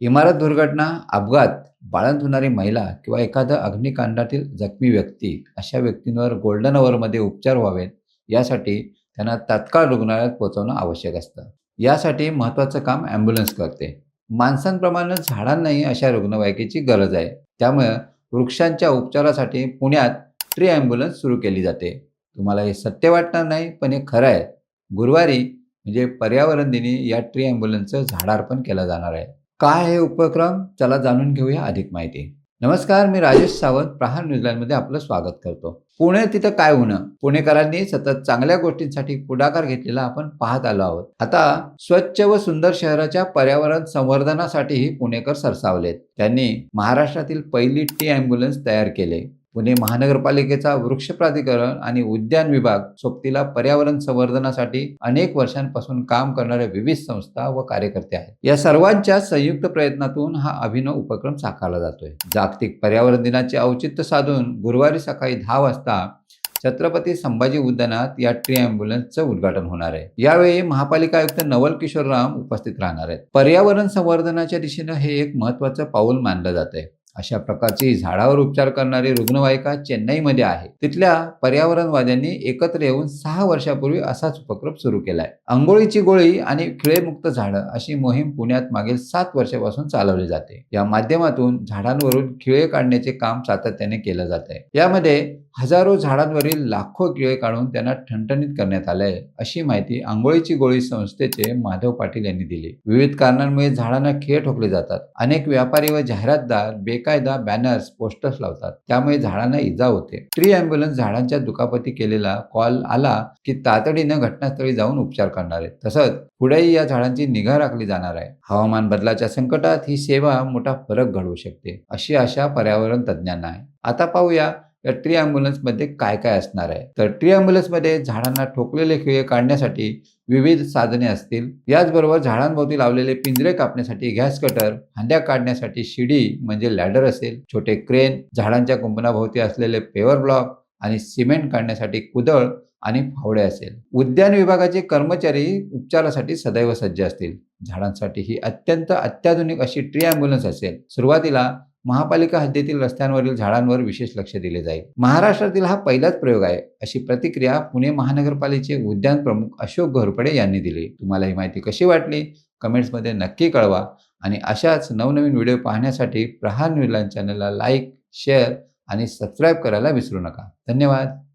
इमारत दुर्घटना अपघात बाळंत होणारी महिला किंवा एखादं अग्निकांडातील जखमी व्यक्ती अशा व्यक्तींवर गोल्डन अवरमध्ये उपचार व्हावेत यासाठी त्यांना तात्काळ रुग्णालयात पोहोचवणं आवश्यक असतं. यासाठी महत्त्वाचं काम ॲम्ब्युलन्स करते. माणसांप्रमाणे झाडांनाही अशा रुग्णवाहिकेची गरज आहे. त्यामुळे वृक्षांच्या उपचारासाठी पुण्यात ट्री ॲम्ब्युलन्स सुरू केली जाते. तुम्हाला हे सत्य वाटणार नाही पण हे खरं आहे. गुरुवारी म्हणजे पर्यावरण दिनी या ट्री ॲम्ब्युलन्सचं झाडार्पण केलं जाणार आहे. काय हे उपक्रम? चला जाणून घेऊया अधिक माहिती. नमस्कार मी राजेश सावंत प्रहार न्यूझीलंडमध्ये आपलं स्वागत करतो. पुणे तिथं काय होणं? पुणेकरांनी सतत चांगल्या गोष्टींसाठी पुढाकार घेतलेला आपण पाहत आलो आहोत. आता स्वच्छ व सुंदर शहराच्या पर्यावरण संवर्धनासाठीही पुणेकर सरसावलेत. त्यांनी महाराष्ट्रातील पहिली टी अँब्युलन्स तयार केले. पुणे महानगरपालिकेचा वृक्ष प्राधिकरण आणि उद्यान विभाग सोबतीला पर्यावरण संवर्धनासाठी अनेक वर्षांपासून काम करणाऱ्या विविध संस्था व कार्यकर्ते आहेत. या सर्वांच्या संयुक्त प्रयत्नातून हा अभिनव उपक्रम साकारला जातोय. जागतिक पर्यावरण दिनाचे औचित्य साधून गुरुवारी सकाळी दहा वाजता छत्रपती संभाजी उद्यानात या ट्री अँब्युलन्सचं उद्घाटन होणार आहे. यावेळी महापालिका आयुक्त नवल किशोर राम उपस्थित राहणार आहेत. पर्यावरण संवर्धनाच्या दिशेनं हे एक महत्वाचं पाऊल मानलं जात आहे अशा प्रकारची झाडावर उपचार करणारी रुग्णवाहिका चेन्नईमध्ये आहे. तिथल्या पर्यावरणवाद्यांनी एकत्र येऊन सहा वर्षापूर्वी असाच उपक्रम सुरू केलाय. आंघोळीची गोळी आणि खिळेमुक्त झाडं अशी मोहीम पुण्यात मागील सात वर्षापासून चालवली जाते. या माध्यमातून झाडांवरून खिळे काढण्याचे काम सातत्याने केलं जात आहे यामध्ये हजारो झाडांवरील लाखो किळे काढून त्यांना ठणठणीत करण्यात आलंय अशी माहिती आंघोळीची गोळी संस्थेचे माधव पाटील यांनी दिली. विविध कारणांमुळे झाडांना खिळे ठोकले जातात. अनेक व्यापारी व जाहिरातदार बेकायदा बॅनर्स पोस्टर्स लावतात. त्यामुळे झाडांना इजा होते. ट्री अँब्युलन्स झाडांच्या दुखापती केलेला कॉल आला की तातडीनं घटनास्थळी जाऊन उपचार करणार आहे तसंच पुढेही या झाडांची निगा राखली जाणार आहे. हवामान बदलाच्या संकटात ही सेवा मोठा फरक घडवू शकते. अशी आशा पर्यावरण तज्ज्ञांना आहे. आता पाहूया या ट्री ॲम्ब्युलन्समध्ये काय काय असणार आहे? तर ट्री ॲम्ब्युलन्समध्ये झाडांना ठोकलेले खिळे काढण्यासाठी विविध साधने असतील. याचबरोबर झाडांभोवती लावलेले पिंजरे कापण्यासाठी गॅस कटर फांद्या काढण्यासाठी शिडी म्हणजे लॅडर असेल छोटे क्रेन झाडांच्या कुंपणाभोवती असलेले पेवर ब्लॉक आणि सिमेंट काढण्यासाठी कुदळ आणि फावडे असेल. उद्यान विभागाचे कर्मचारी उपचारासाठी सदैव सज्ज असतील. झाडांसाठी ही अत्यंत अत्याधुनिक अशी ट्री ॲम्ब्युलन्स असेल. सुरुवातीला महापालिका हद्दीतील रस्त्यांवरील झाडांवर विशेष लक्ष दिले जाईल. महाराष्ट्रातील हा पहिलाच प्रयोग आहे अशी प्रतिक्रिया पुणे महानगरपालिकेचे उद्यान प्रमुख अशोक घोरपडे यांनी दिली. तुम्हाला ही माहिती कशी वाटली? कमेंट्समध्ये नक्की कळवा. आणि अशाच नवनवीन व्हिडिओ पाहण्यासाठी प्रहार न्यूजलँड चॅनलला लाईक शेअर आणि सबस्क्राईब करायला विसरू नका. धन्यवाद.